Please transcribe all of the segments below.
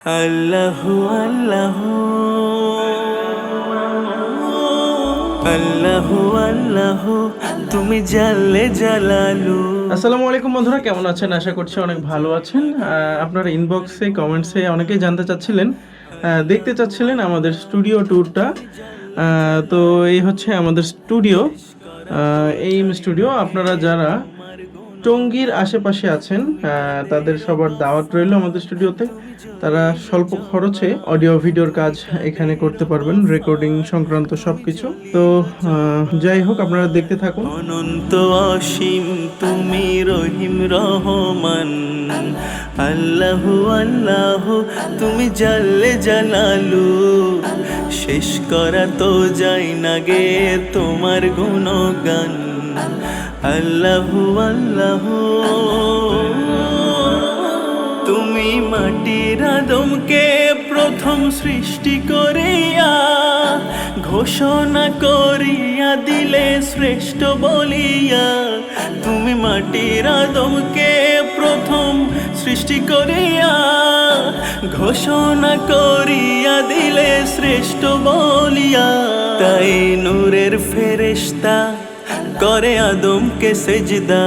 আল্লাহ আল্লাহ। আল্লাহ আল্লাহ। তুমি জানলে জালালু। আসসালামু আলাইকুম বন্ধুরা, কেমন আছেন? আশা করছি অনেক ভালো আছেন। আপনারা ইনবক্সে কমেন্টসে অনেকেই জানতে চাচ্ছিলেন। দেখতে চাচ্ছিলেন আমাদের স্টুডিও ট্যুরটা তো এই হচ্ছে আমাদের স্টুডিও এই স্টুডিও আপনারা যারা টঙ্গীর আশেপাশে আছেন তাদের সবার দাওয়াত রইল আমাদের স্টুডিওতে। তারা স্বল্প খরচে অডিও ভিডিওর কাজ এখানে করতে পারবেন, রেকর্ডিং সংক্রান্ত সব কিছু তো যাই হোক, আপনারা দেখতে থাকুন। অনন্ত অসীম, তুমি রহিম রহমান। আল্লাহ আল্লাহ, তুমি জানলে জালালু। শেষ করা তো যাই না গে তোমার গুণগান। আল্লাহ আল্লাহ। তুমি মাটির আদমকে প্রথম সৃষ্টি করিয়া ঘোষণা করিয়া দিলে শ্রেষ্ঠ বলিয়া তুমি মাটির আদমকে প্রথম সৃষ্টি করিয়া ঘোষণা করিয়া দিলে শ্রেষ্ঠ বলিয়া তাই নূরের ফেরেশতা করে আদমকে সেজদা,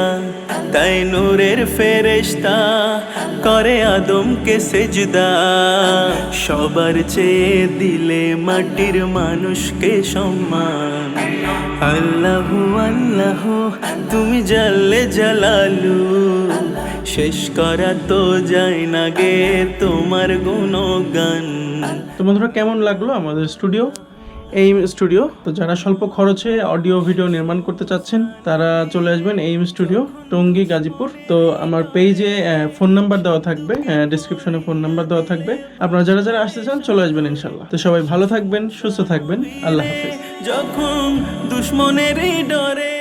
তাই নূরের ফেরেশতা করে আদমকে সেজদা। সবার চেয়ে দিলে মাটির মানুষকে সম্মান। আল্লাহ আল্লাহ, তুমি জানলে জালালু। শেষ করা তো যায় না গে তোমার গুণগান। তো বন্ধুরা, কেমন লাগল আমাদের স্টুডিও? এই স্টুডিও। তো যারা স্বল্প খরচে অডিও, ভিডিও নির্মাণ করতে চাচ্ছেন, তারা চলে আসবেন এইম স্টুডিও, টঙ্গী, গাজীপুর। তো আমার পেজে ফোন নাম্বার দেওয়া থাকবে ডিসক্রিপশনে ফোন নাম্বার দেওয়া থাকবে। আপনারা যারা যারা আসতে চান, চলে আসবেন ইনশাল্লাহ তো সবাই ভালো থাকবেন, সুস্থ থাকবেন। আল্লাহ হাফিজ। যখন দুশ্মনের ডরে